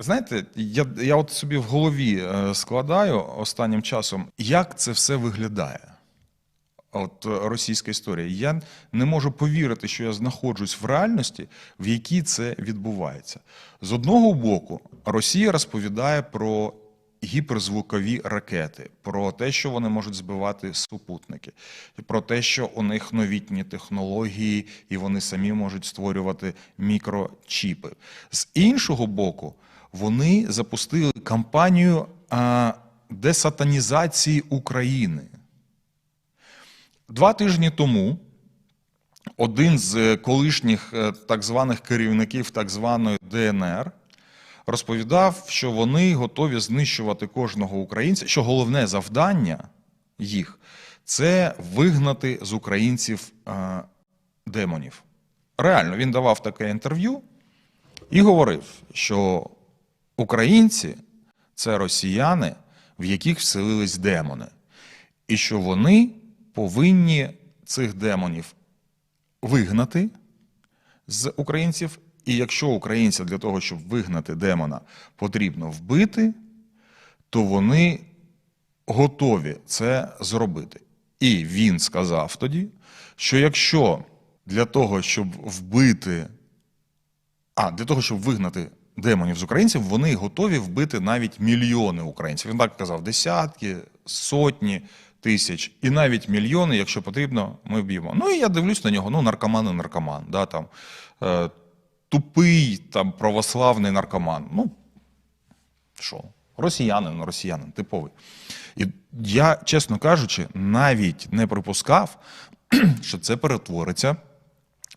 Знаєте, я, я от собі в голові е, складаю останнім часом, як це все виглядає. От е, російська історія. Я не можу повірити, що я знаходжусь в реальності, в якій це відбувається. З одного боку, Росія розповідає про гіперзвукові ракети, про те, що вони можуть збивати супутники, про те, що у них новітні технології, і вони самі можуть створювати мікрочіпи. З іншого боку, вони запустили кампанію десатанізації України. Два тижні тому один з колишніх е, так званих керівників так званої ДНР розповідав, що вони готові знищувати кожного українця, що головне завдання їх це вигнати з українців е, демонів. Реально, він давав таке інтерв'ю і говорив, що українці це росіяни, в яких вселились демони, і що вони повинні цих демонів вигнати з українців. І якщо українця для того, щоб вигнати демона, потрібно вбити, то вони готові це зробити. І він сказав тоді, що якщо для того, щоб вбити, а для того, щоб вигнати демонів з українців, вони готові вбити навіть мільйони українців. Він так казав: десятки, сотні тисяч і навіть мільйони, якщо потрібно, ми вб'ємо. Ну і я дивлюсь на нього, ну, наркоман і наркоман. Да, там, е, тупий там, православний наркоман. Ну, що? Росіянин, росіянин, типовий. І я, чесно кажучи, навіть не припускав, що це перетвориться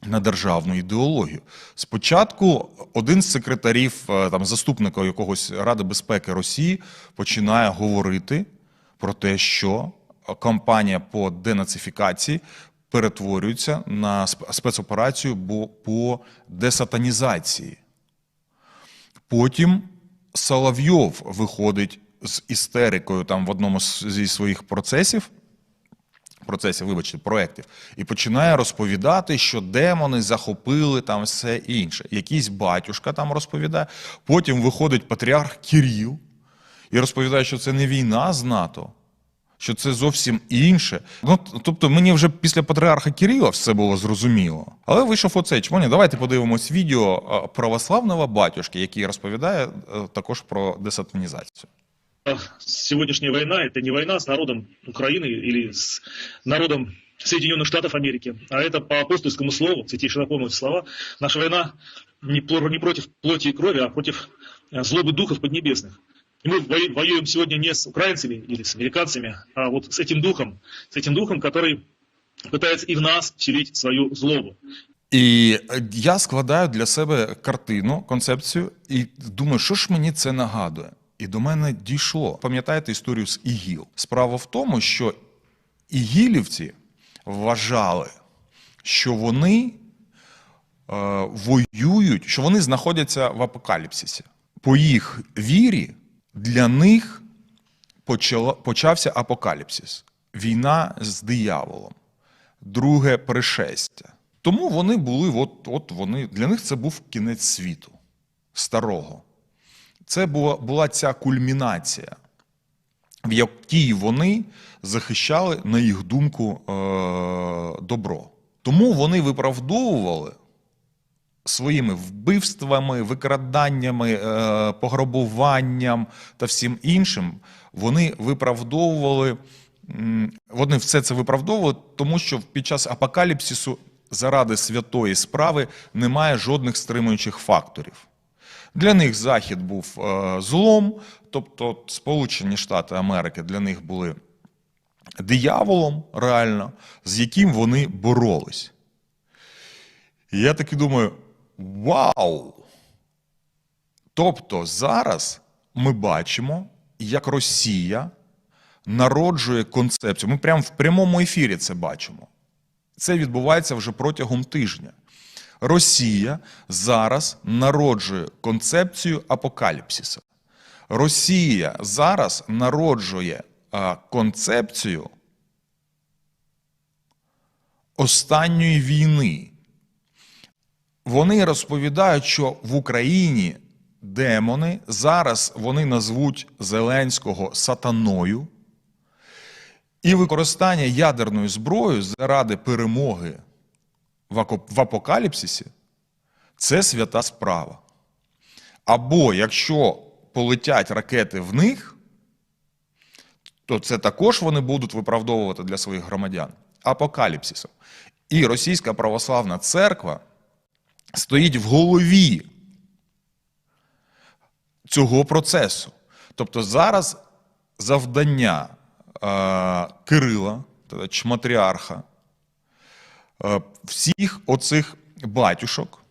на державну ідеологію. Спочатку один з секретарів, е, там, заступника якогось Ради безпеки Росії починає говорити про те, що кампанія по денацифікації перетворюється на спецоперацію по десатанізації. Потім Соловйов виходить з істерикою там в одному зі своїх процесів, процесів, вибачте, проєктів, і починає розповідати, що демони захопили там все інше. Якийсь батюшка там розповідає. Потім виходить патріарх Кіріл і розповідає, що це не війна з НАТО, що це зовсім інше. Ну, тобто, мені вже після патріарха Кирила все було зрозуміло. Але вийшов оцей чмоні. Давайте подивимось відео е, православного батюшки, який розповідає е, також про десатанізацію. сегодняшняя война это не война с народом Украины или с народом Соединенных Штатов Америки, а это по апостольскому слову, святейшего помните слова, наша война не, пло- не против плоти и крови, а против э, злобы духов поднебесных. И мы вои- воюем сегодня не с украинцами или с американцами, а вот с этим духом, с этим духом, который пытается и в нас вселить свою злобу. І е, я складаю для себе картину, концепцію, і думаю, що ж мені це нагадує. І до мене дійшло. Пам'ятаєте історію з ІГІЛ? Справа в тому, що ігілівці вважали, що вони е, воюють, що вони знаходяться в апокаліпсисі. По їх вірі для них почала, почався апокаліпсис, війна з дияволом, друге пришестя. Тому вони були, от, от вони, для них це був кінець світу старого. Це була, була ця кульмінація, в якій вони захищали, на їх думку, е, добро. Тому вони виправдовували своїми вбивствами, викраданнями, е, пограбуванням та всім іншим, вони виправдовували, вони все це виправдовували, тому що під час апокаліпсису заради святої справи немає жодних стримуючих факторів. Для них Захід був е, злом, тобто Сполучені Штати Америки для них були дияволом, реально, з яким вони боролись. І я таки думаю: вау! Тобто зараз ми бачимо, як Росія народжує концепцію. Ми прямо в прямому ефірі це бачимо. Це відбувається вже протягом тижня. Росія зараз народжує концепцію апокаліпсиса. Росія зараз народжує концепцію останньої війни. Вони розповідають, що в Україні демони. Зараз вони назвуть Зеленського сатаною. І використання ядерної зброї заради перемоги в апокаліпсисі це свята справа. Або якщо полетять ракети в них, то це також вони будуть виправдовувати для своїх громадян апокаліпсисом. І Російська православна церква стоїть в голові цього процесу. Тобто зараз завдання е, Кирила, тобто чматріарха, всіх оцих батюшок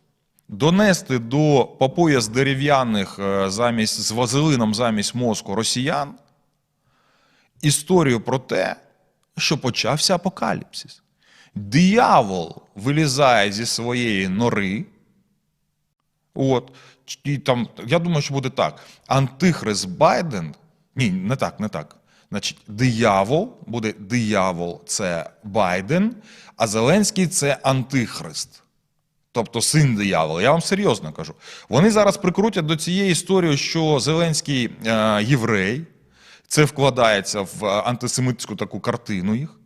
донести до по пояс дерев'яних е, замість з вазелином замість мозку росіян історію про те, що почався апокаліпсис. Диявол вилізає зі своєї нори. От, і там, я думаю, що буде так. Антихрист Байден. Ні, не так, не так. Значить, диявол буде диявол це Байден, а Зеленський це антихрист. Тобто син диявола. Я вам серйозно кажу. Вони зараз прикрутять до цієї історії, що Зеленський е, єврей, це вкладається в антисемитську таку картину їх,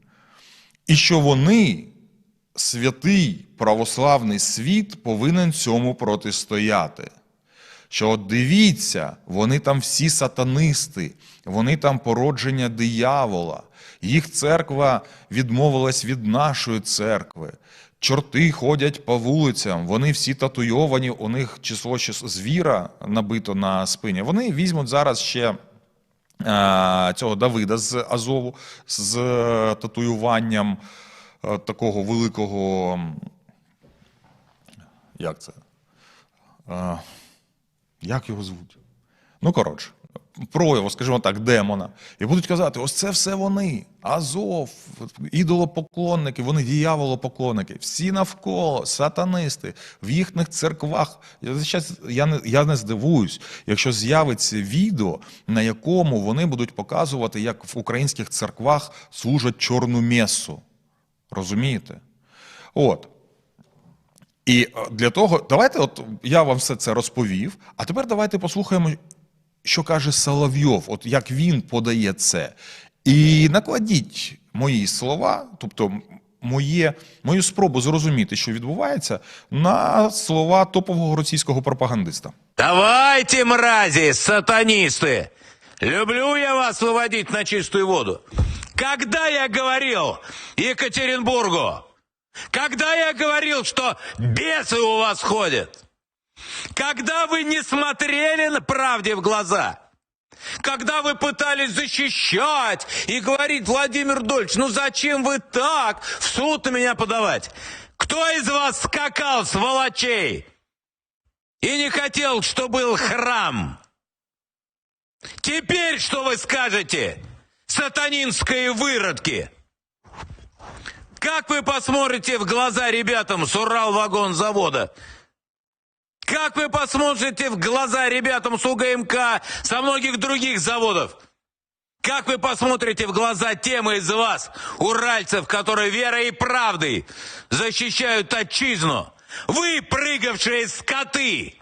і що вони, святий православний світ, повинен цьому протистояти. Що дивіться, вони там всі сатанисти, вони там породження диявола. Їх церква відмовилась від нашої церкви. Чорти ходять по вулицям, вони всі татуйовані, у них число звіра набито на спині. Вони візьмуть зараз ще е, цього Давида з Азову з е, татуюванням е, такого великого. Як це? Як його звуть? Ну, коротше, прояву, скажімо так, демона. І будуть казати: ось це все вони. Азов, ідолопоклонники, вони діяволопоклонники, всі навколо, сатанисти, в їхніх церквах. Я, не, я не здивуюсь, якщо з'явиться відео, на якому вони будуть показувати, як в українських церквах служать чорну месу. Розумієте? От. І е, для того, давайте, от я вам все це розповів, а тепер давайте послухаємо, що каже Соловйов, от як він подає це. І накладіть мої слова, тобто моє, мою спробу зрозуміти, що відбувається, на слова топового російського пропагандиста. Давайте, мрази, сатанисты! Люблю я вас выводить на чистую воду. Когда я говорил Екатеринбургу, когда я говорил, что бесы у вас ходят, когда вы не смотрели на правде в глаза, когда вы пытались защищать и говорить, Владимир Дольч, ну зачем вы так в суд на меня подавать? Кто из вас скакал, сволочей? и не хотел, чтобы был храм. Теперь что вы скажете, сатанинские выродки? Как вы посмотрите в глаза ребятам с Уралвагонзавода? Как вы посмотрите в глаза ребятам с УГМК, со многих других заводов? Как вы посмотрите в глаза тем из вас, уральцев, которые верой и правдой защищают отчизну? Вы прыгавшие скоты!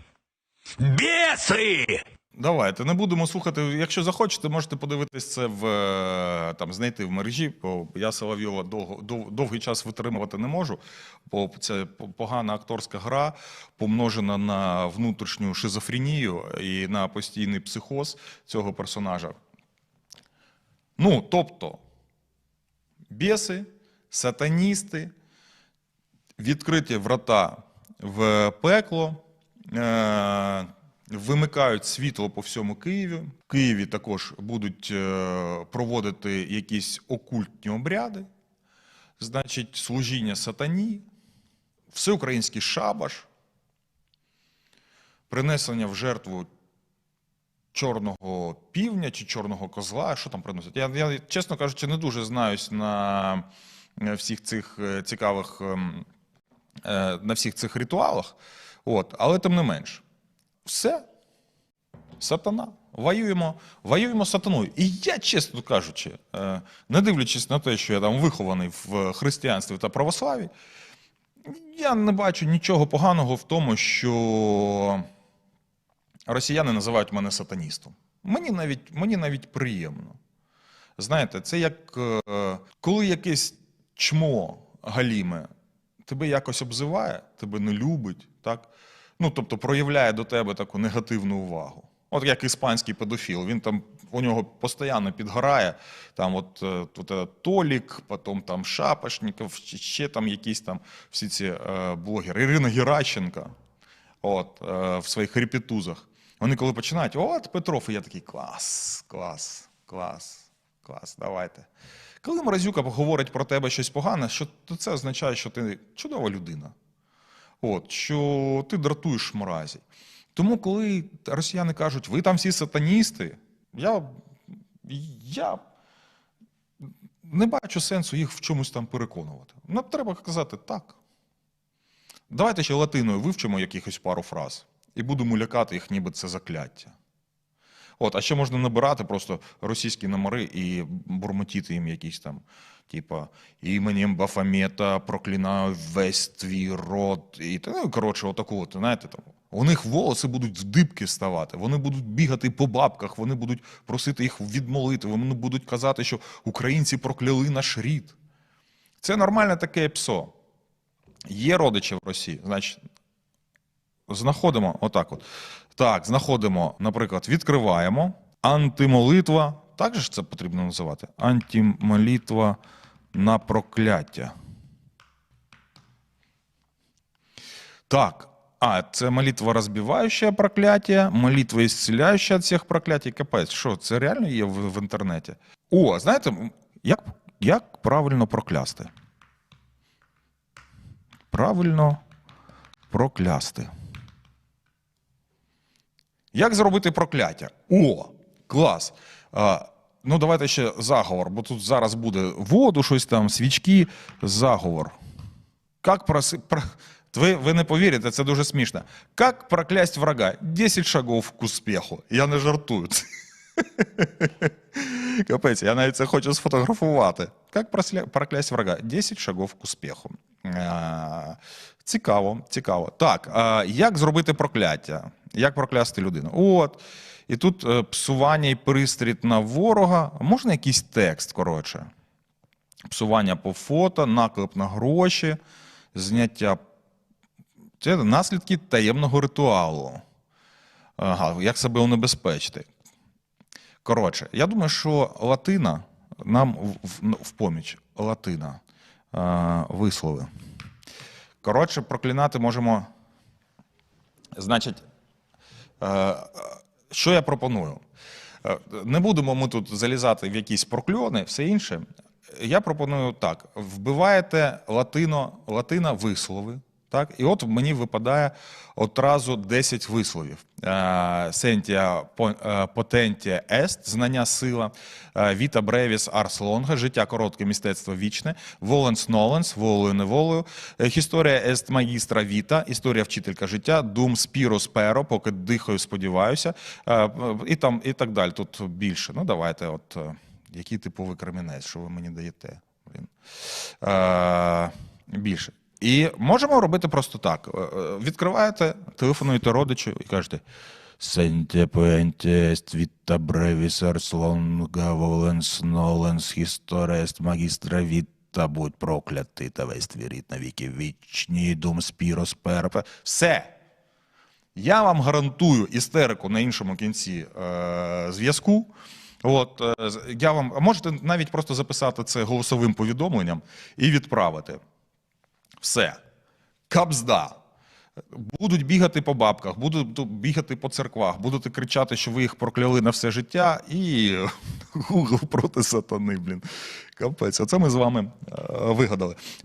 Бесы! Давайте не будемо слухати. Якщо захочете, можете подивитись це в е, там знайти в мережі. Бо я Соловйова довго дов- довгий час витримувати не можу. Бо це погана акторська гра, помножена на внутрішню шизофренію і на постійний психоз цього персонажа. Ну, тобто, біси, сатаністи, відкриті врата в пекло, е, вимикають світло по всьому Києві. В Києві також будуть е, проводити якісь окультні обряди, значить, служіння сатані, всеукраїнський шабаш, принесення в жертву чорного півня чи чорного козла. Що там приносять? Я, я чесно кажучи, не дуже знаюсь на е, всіх цих е, цікавих. ем, на всіх цих ритуалах, от, але тим не менш, все, сатана. Воюємо, воюємо сатаною. І я, чесно кажучи, е, не дивлячись на те, що я там вихований в християнстві та православі, я не бачу нічого поганого в тому, що росіяни називають мене сатаністом. Мені навіть, мені навіть приємно. Знаєте, це як е, коли якесь чмо галіме тебе якось обзиває, тебе не любить, так? Ну, тобто проявляє до тебе таку негативну увагу. От як іспанський педофіл, він там у нього постійно підгорає, там от е, тут е, Толік, потім там Шапошніков, ще- ще там якісь там всі ці е, блогери. Ірина Геращенка, от, е, в своїх репетузах. Вони коли починають, от Петров, і я такий клас, клас, клас, клас, давайте. Коли Мразюка говорить про тебе щось погане, що, то це означає, що ти чудова людина. От, що ти дратуєш мразі. Тому, коли росіяни кажуть, ви там всі сатаністи, я, я не бачу сенсу їх в чомусь там переконувати. Нам треба казати так. Давайте ще латиною вивчимо якихось пару фраз і будемо лякати їх, ніби це закляття. От, а ще можна набирати просто російські номери і бурмотіти їм якісь там, типа, іменем Бафомета проклинаю весь твій род. І, ну, коротше, отаку, от, знаєте, там. У них волоси будуть в дибки ставати, вони будуть бігати по бабках, вони будуть просити їх відмолити, вони будуть казати, що українці прокляли наш рід. Це нормальне таке псо. Є родичі в Росії, значить, знаходимо отак от. Так, знаходимо, наприклад, відкриваємо антимолитва. Так же ж це потрібно називати? Антимолитва на прокляття. Так. А, це молитва розбиваюча прокляття, молитва ісцеляюча від всіх проклятій. Капець, що, це реально є в, в інтернеті? О, знаєте, як, як правильно проклясти? Правильно проклясти. Як зробити прокляття? О, клас. Ну, давайте ще заговор, бо тут зараз буде воду, щось там, свічки, заговор. Как проси... про... Ви, ви не повірите, це дуже смішно. Как проклясть врага? 10 шагов к успеху. Я не жартую. Капець, я навіть це хочу сфотографувати. Просля... проклясть врага? 10 шагов к успеху. А, цікаво, цікаво. Так, як зробити прокляття? Як проклясти людину? От. І тут е, псування і пристріт на ворога. Можна якийсь текст, коротше. Псування по фото, наклеп на гроші, зняття. Це наслідки таємного ритуалу. Ага, як себе унебезпечити. Коротше, я думаю, що латина нам в, в, в поміч. Латина. Е, вислови. Коротше, проклинати можемо. Значить, е, що я пропоную? Е, Не будемо ми тут залізати в якісь прокльони, все інше. Я пропоную так: вбиваєте латино, латина вислови. Так, і от мені випадає одразу 10 висловів. Сентія потентія ест, знання сила, віта бревіс арс лонга, життя коротке, мистецтво вічне, воленс ноленс, волею неволею, історія ест магістра віта, історія вчителька життя, дум спіро сперо, поки дихаю, сподіваюся, е, і там і так далі. Тут більше. Ну давайте, от е, який типовий кремінець, що ви мені даєте? Блін. Е, більше. І можемо робити просто так: Е, е, відкриваєте, телефонуєте родичу і кажете. Сенте пуентест віта бревіс арслонга воленс ноленс історест магістра віта будь проклятий та весь твій рід на віки вічні дум спірос перпе. Все. Я вам гарантую істерику на іншому кінці е, зв'язку. От, е, я вам, можете навіть просто записати це голосовим повідомленням і відправити. Все. Кабзда. Будуть бігати по бабках, будуть бігати по церквах, будете кричати, що ви їх прокляли на все життя, і Google проти сатани, блін. Капець. Оце ми з вами е, вигадали.